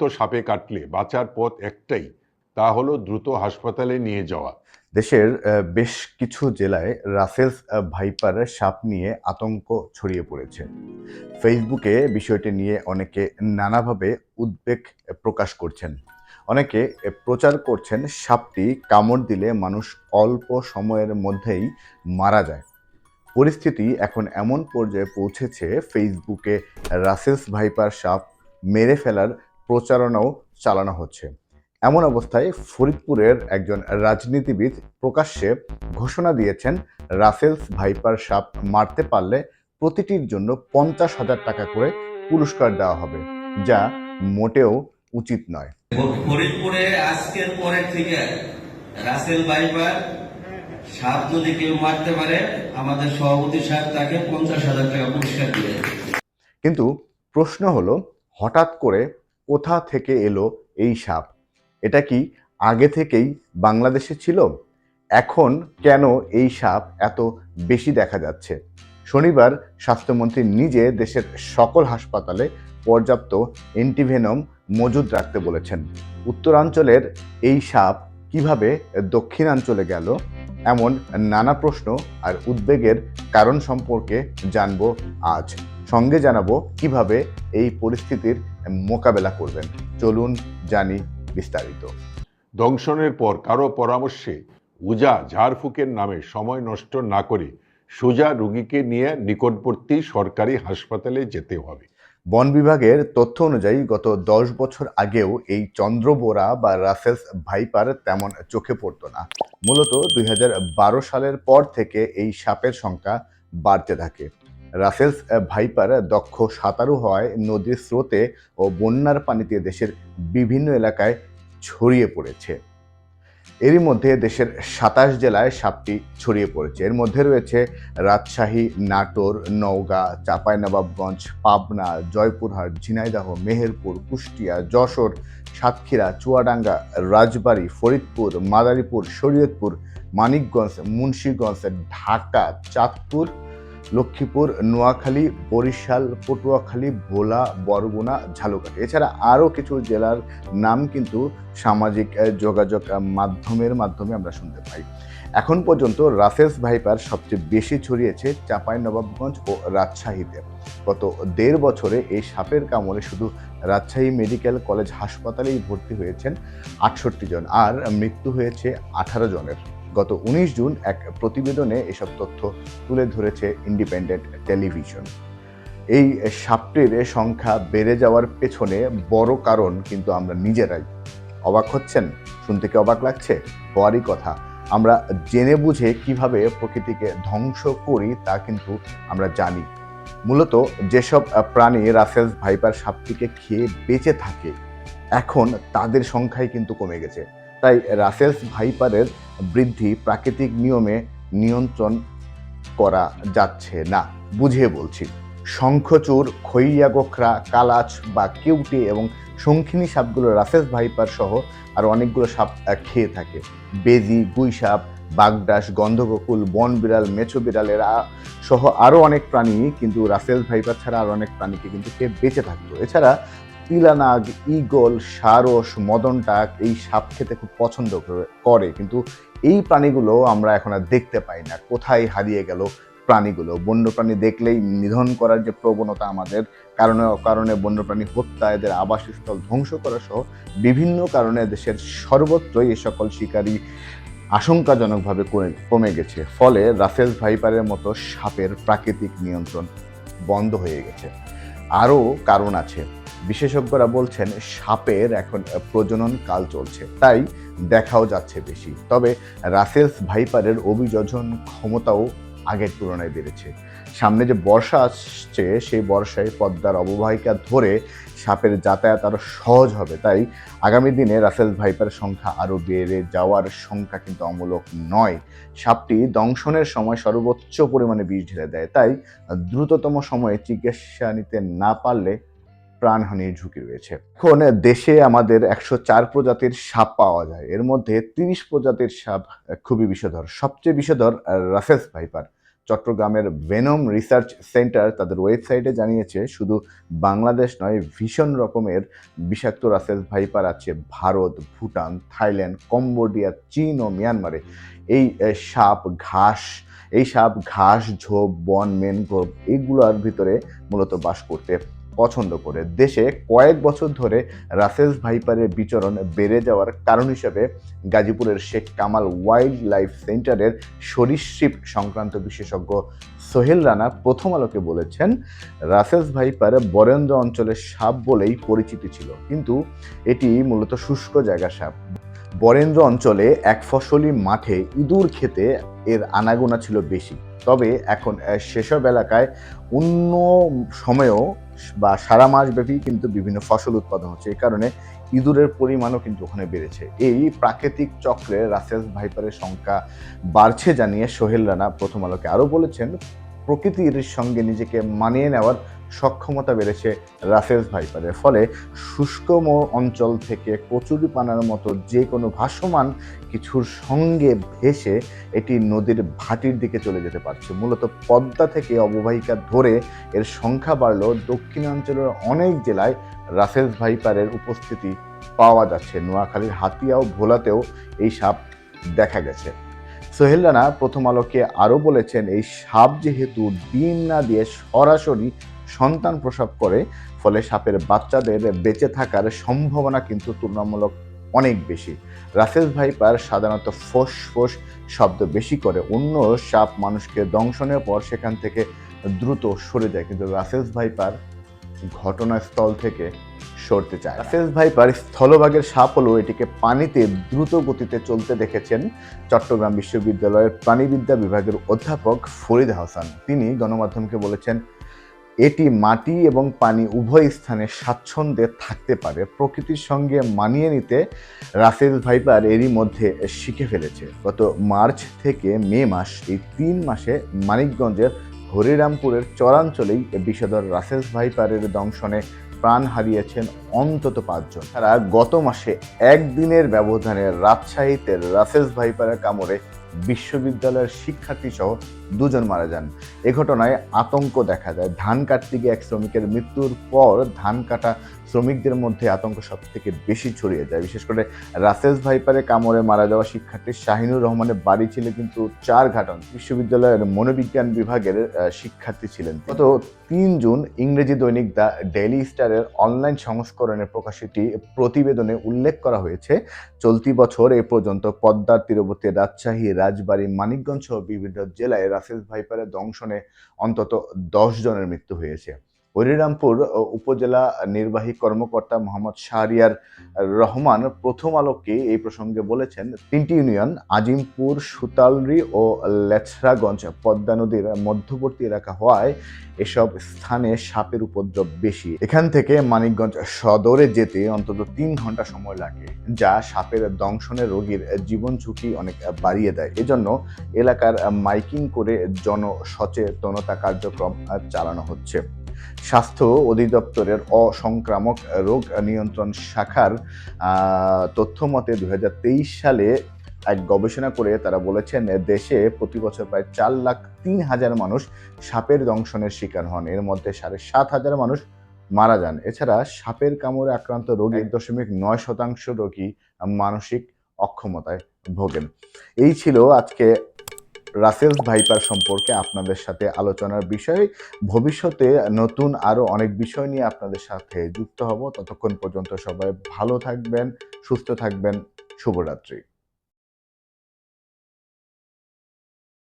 বিষাক্ত সাপে কাটলে বাঁচার পথ একটাই তা হলো দ্রুত হাসপাতালে নিয়ে যাওয়া। দেশের বেশ কিছু জেলায় রাসেলস আহ, ভাইপার সাপ নিয়ে আতঙ্ক ছড়িয়ে পড়েছে। ফেসবুকে বিষয়টি নিয়ে অনেকে নানাভাবে উদ্বেগ প্রকাশ করছেন। অনেকে প্রচার করছেন সাপটি কামড় দিলে মানুষ অল্প সময়ের মধ্যেই মারা যায়। পরিস্থিতি এখন এমন পর্যায়ে পৌঁছেছে ফেসবুকে রাসেলস ভাইপার সাপ মেরে ফেলার প্রচারণাও চালানো হচ্ছে। এমন অবস্থায় ফরিদপুরের একজন রাজনীতিবিদ প্রকাশ্যে ঘোষণা দিয়েছেন রাসেলস ভাইপার সাপ মারতে পারলে প্রতিটির জন্য পঞ্চাশ হাজার টাকা করে পুরস্কার দেওয়া হবে যা মোটেও উচিত নয়। ফরিদপুরে আজকের পরের থেকে রাসেল ভাইপার সাপ যদি কেউ মারতে পারে আমাদের সভাপতি সাহেব তাকে পঞ্চাশ হাজার টাকা পুরস্কার দিবে। কিন্তু প্রশ্ন হলো হঠাৎ করে কোথা থেকে এলো এই সাপ? এটা কি আগে থেকেই বাংলাদেশে ছিল? এখন কেন এই সাপ এত বেশি দেখা যাচ্ছে? শনিবার স্বাস্থ্যমন্ত্রী নিজে দেশের সকল হাসপাতালে পর্যাপ্ত অ্যান্টিভেনম মজুদ রাখতে বলেছেন। উত্তরাঞ্চলের এই সাপ কীভাবে দক্ষিণাঞ্চলে গেল? এমন নানা প্রশ্ন আর উদ্বেগের কারণ সম্পর্কে জানব আজ। সঙ্গে জানাব কীভাবে এই পরিস্থিতির মোকাবেলা করবেন। চলুন জানি বিস্তারিত। দংশনের পর কারও পরামর্শে উজা ঝাড়ফুঁকের নামে সময় নষ্ট না করে সোজা রুগীকে নিয়ে নিকটবর্তী সরকারি হাসপাতালে যেতে হবে। বন বিভাগের তথ্য অনুযায়ী গত দশ বছর আগেও এই চন্দ্রবোরা বা রাসেলস ভাইপার তেমন চোখে পড়তো না। মূলত দুই হাজার বারো সালের পর থেকে এই সাপের সংখ্যা বাড়তে থাকে। রাসেলস ভাইপার দক্ষ সাঁতারু হওয়ায় নদীর স্রোতে ও বন্যার পানিতে দেশের বিভিন্ন এলাকায় ছড়িয়ে পড়েছে। এরই মধ্যে দেশের সাতাশ জেলায় সাপটি ছড়িয়ে পড়েছে। এর মধ্যে রয়েছে রাজশাহী, নাটোর, নওগাঁ, চাঁপাইনবাবগঞ্জ, পাবনা, জয়পুরহাট, ঝিনাইদহ, মেহেরপুর, কুষ্টিয়া, যশোর, সাতক্ষীরা, চুয়াডাঙ্গা, রাজবাড়ী, ফরিদপুর, মাদারীপুর, শরীয়তপুর, মানিকগঞ্জ, মুন্সীগঞ্জ, ঢাকা, চাঁদপুর লক্ষ্মীপুর, নোয়াখালী, বরিশাল, পটুয়াখালী, ভোলা, বরগুনা, ঝালকাঠি। এছাড়া আরও কিছু জেলার নাম কিন্তু সামাজিক যোগাযোগ মাধ্যমের মাধ্যমে আমরা শুনতে পাই। এখন পর্যন্ত রাসেলস ভাইপার সবচেয়ে বেশি ছড়িয়েছে চাঁপাইনবাবগঞ্জ ও রাজশাহীতে। গত দেড় বছরে এই সাপের কামড়ে শুধু রাজশাহী মেডিকেল কলেজ হাসপাতালেই ভর্তি হয়েছেন আটষট্টি জন, আর মৃত্যু হয়েছে আঠারো জনের। গত উনিশ জুন এক প্রতিবেদনে এসব তথ্য তুলে ধরেছে ইন্ডিপেন্ডেন্ট টেলিভিশন। এই সাপটির সংখ্যা বেড়ে যাওয়ার পেছনে বড় কারণ কিন্তু আমরা নিজেরাই। অবাক হচ্ছেন? শুনতে কি অবাক লাগছে? হওয়ারই কথা। আমরা জেনে বুঝে কীভাবে প্রকৃতিকে ধ্বংস করি তা কিন্তু আমরা জানি। মূলত যেসব প্রাণী রাসেলস ভাইপার সাপটিকে খেয়ে বেঁচে থাকে, এখন তাদের সংখ্যাই কিন্তু কমে গেছে। তাই রাসেলস ভাইপারের বৃদ্ধি প্রাকৃতিক নিয়মে নিয়ন্ত্রণ করা যাচ্ছে না, বুঝিয়ে বলছি। শঙ্খচূড় খইয়া গোখরা, কালাচ বা কেউটে এবং শঙ্খিনী সাপগুলো রাসেলস ভাইপার সহ আর অনেকগুলো সাপ খেয়ে থাকে। বেজি, গুই সাপ, বাগডাস, গন্ধগোকুল, বন বিড়াল, মেছো বিড়ালেরা সহ আরও অনেক প্রাণী কিন্তু রাসেল ভাইপার ছাড়া আরও অনেক প্রাণীকে কিন্তু খেয়ে বেঁচে থাকতো। এছাড়া তিলানাগ ইগল সারস মদনটাক এই সাপ খেতে খুব পছন্দ করে- কিন্তু এই প্রাণীগুলো আমরা এখন আর দেখতে পাই না। কোথায় হারিয়ে গেল প্রাণীগুলো? বন্যপ্রাণী দেখলেই নিধন করার যে প্রবণতা আমাদের, কারণে কারণে বন্যপ্রাণী হত্যা, এদের আবাসস্থল ধ্বংস করা সহ বিভিন্ন কারণে দেশের সর্বত্রই এ সকল শিকারী আশঙ্কাজনকভাবে কমে- কমে গেছে। ফলে রাসেল ভাইপারের মতো সাপের প্রাকৃতিক নিয়ন্ত্রণ বন্ধ হয়ে গেছে। আরও কারণ আছে। বিশেষজ্ঞরা বলছেন, সাপের এখন প্রজনন কাল চলছে, তাই দেখাও যাচ্ছে বেশি। তবে রাসেলস ভাইপারের অভিযোজন ক্ষমতাও আগের তুলনায় বেড়েছে। সামনে যে বর্ষা আসছে, সেই বর্ষায় পদ্মার অববাহিকা ধরে সাপের যাতায়াত আরও সহজ হবে, তাই আগামী দিনে রাসেল ভাইপার সংখ্যা আরও বেড়ে যাওয়ার সংখ্যা কিন্তু অমূলক নয়। সাপটি দংশনের সময় সর্বোচ্চ পরিমাণে বিষ ঢেলে দেয়, তাই দ্রুততম সময়ে চিকিৎসা নিতে না পারলে প্রাণহানির ঝুঁকি রয়েছে। এখন দেশে আমাদের একশো চার প্রজাতির সাপ পাওয়া যায়। এর মধ্যে তিরিশ প্রজাতির সাপ খুবই বিষধর। সবচেয়ে বিষধর রাসেলস ভাইপার। চট্টগ্রামের ভেনম রিসার্চ সেন্টার তাদের ওয়েবসাইটে জানিয়েছে, শুধু বাংলাদেশ নয়, ভীষণ রকমের বিষাক্ত রাসেল ভাইপার আছে ভারত, ভুটান, থাইল্যান্ড, কম্বোডিয়া, চীন ও মিয়ানমারে। এই সাপ, ঘাস, এই সাপ ঘাস, ঝোপ, বন, মেনগ্রোভ এইগুলোর ভিতরে মূলত বাস করতে পছন্দ করে। দেশে কয়েক বছর ধরে রাসেলস ভাইপারের বিচরণ বেড়ে যাওয়ার কারণ হিসেবে গাজীপুরের শেখ কামাল ওয়াইল্ড লাইফ সেন্টারের সরীসৃপ সংক্রান্ত বিশেষজ্ঞ সোহেল রানা প্রথম আলোকে বলেছেন, রাসেলস ভাইপার বরেন্দ্র অঞ্চলের সাপ বলেই পরিচিতি ছিল, কিন্তু এটি মূলত শুষ্ক জায়গা সাপ। বরেন্দ্র অঞ্চলে এক ফসলি মাঠে ইঁদুর খেতে এর আনাগোনা ছিল বেশি। তবে এখন সেসব এলাকায় অন্য সময়েও বা সারা মাস ব্যাপী কিন্তু বিভিন্ন ফসল উৎপাদন হচ্ছে। এই কারণে ইঁদুরের পরিমাণও কিন্তু ওখানে বেড়েছে। এই প্রাকৃতিক চক্রে রাসেলস ভাইপারের সংখ্যা বাড়ছে জানিয়ে সোহেল রানা প্রথম আলোকে আরও বলেছেন, প্রকৃতির সঙ্গে নিজেকে মানিয়ে নেওয়ার সক্ষমতা বেড়েছে রাসেলস ভাইপারের। ফলে শুষ্কম অঞ্চল থেকে কচুরিপানার মতো যে কোনো ভাসমান কিছুর সঙ্গে ভেসে এটি নদীর ভাটির দিকে চলে যেতে পারছে। মূলত পদ্মা থেকে অববাহিকা ধরে এর সংখ্যা বাড়লেও দক্ষিণাঞ্চলের অনেক জেলায় রাসেলস ভাইপারের উপস্থিতি পাওয়া যাচ্ছে। নোয়াখালীর হাতিয়া ও ভোলাতেও এই সাপ দেখা গেছে। সোহেল রানা প্রথম আলোকে আরও বলেছেন, এই সাপ যেহেতু ডিম না দিয়ে সরাসরি সন্তান প্রসব করে, ফলে সাপের বাচ্চাদের বেঁচে থাকার সম্ভাবনা কিন্তু তুলনামূলক অনেক বেশি। রাসেল ভাইপার সাধারণত ফোস ফোস শব্দ বেশি করে, অন্য সাপ মানুষকে দংশনের পর সেখান থেকে দ্রুত সরে যায়, কিন্তু রাসেলস ভাইপার ঘটনাস্থল থেকে সরতে চায় রাসেলস ভাইপার স্থলভাগের সাপ হলেও এটিকে পানিতে দ্রুত গতিতে চলতে দেখেছেন চট্টগ্রাম বিশ্ববিদ্যালয়ের প্রাণীবিদ্যা বিভাগের অধ্যাপক ফরিদ হাসান। তিনি গণমাধ্যমকে বলেছেন এটি মাটি এবং পানি উভয় স্থানে স্বাচ্ছন্দ্যে থাকতে পারে, প্রকৃতির সঙ্গে মানিয়ে নিতে রাসেল ভাইপার এরই মধ্যে শিখে ফেলেছে। গত মার্চ থেকে মে মাস এই তিন মাসে মানিকগঞ্জের হরিরামপুরের চরাঞ্চলেই বিষধর রাসেলস ভাইপারের দংশনে প্রাণ হারিয়েছেন অন্তত পাঁচজন। তারা গত মাসে একদিনের ব্যবধানে রাজশাহীতে রাসেলস ভাইপারের কামড়ে বিশ্ববিদ্যালয়ের শিক্ষার্থী সহ দুজন মারা যান। এ ঘটনায় আতঙ্ক দেখা যায়। ধান কাটতে গিয়ে এক শ্রমিকের মৃত্যুর পর ধান কাটা শ্রমিকদের মধ্যে আতঙ্ক সব থেকে বেশি ছড়িয়ে যায়। বিশেষ করে রাসেলস ভাইপারে কামড়ে মারা যাওয়া শিক্ষার্থী শাহিনুর রহমানের বাড়ি ছিল কিন্তু চার ঘাটন বিশ্ববিদ্যালয়ের মনোবিজ্ঞান বিভাগের শিক্ষার্থী ছিলেন গত তিন জুন ইংরেজি দৈনিক দ্য ডেইলি স্টারের অনলাইন সংস্করণে প্রকাশিত প্রতিবেদনে উল্লেখ করা হয়েছে, চলতি বছর এ পর্যন্ত পদ্মার তীরবর্তী রাজশাহী, রাজবাড়ী মানিকগঞ্জ সহ বিভিন্ন জেলায় রাসেল ভাইপারের দংশনে অন্তত দশ জনের মৃত্যু হয়েছে। হরিরামপুর উপজেলা নির্বাহী কর্মকর্তা মোহাম্মদ শাহরিয়ার রহমান প্রথম আলোকে এই প্রসঙ্গে বলেছেন, তিনটি ইউনিয়ন, আজিমপুর, সুতালরি ও লেছরাগঞ্জ, পদ্মা নদীর মধ্যবর্তী এলাকা হওয়ায় এসব স্থানে সাপের উপদ্রব বেশি। এখান থেকে মানিকগঞ্জ সদরে যেতে অন্তত তিন ঘণ্টা সময় লাগে, যা সাপের দংশনের রোগীর জীবন ঝুঁকি অনেক বাড়িয়ে দেয়। এজন্য এলাকার মাইকিং করে জনসচেতনতা কার্যক্রম চালানো হচ্ছে। স্বাস্থ্য অধিদপ্তরের অসংক্রামক রোগ নিয়ন্ত্রণ শাখার তথ্য মতে দু সালে এক গবেষণা করে তারা বলেছেন দেশে প্রতি বছর প্রায় চার লাখ তিন হাজার মানুষ সাপের দংশনের শিকার হন। এর মধ্যে সাড়ে সাত হাজার মানুষ মারা যান। এছাড়া সাপের কামড়ে আক্রান্ত রোগী এক দশমিক নয় শতাংশ রোগী মানসিক অক্ষমতায় ভোগেন। এই ছিল আজকে রাসেলস ভাইপার সম্পর্কে আপনাদের সাথে আলোচনার বিষয়। ভবিষ্যতে নতুন আরও অনেক বিষয় নিয়ে আপনাদের সাথে যুক্ত হব। ততক্ষণ পর্যন্ত সবাই ভালো থাকবেন, সুস্থ থাকবেন। শুভরাত্রি।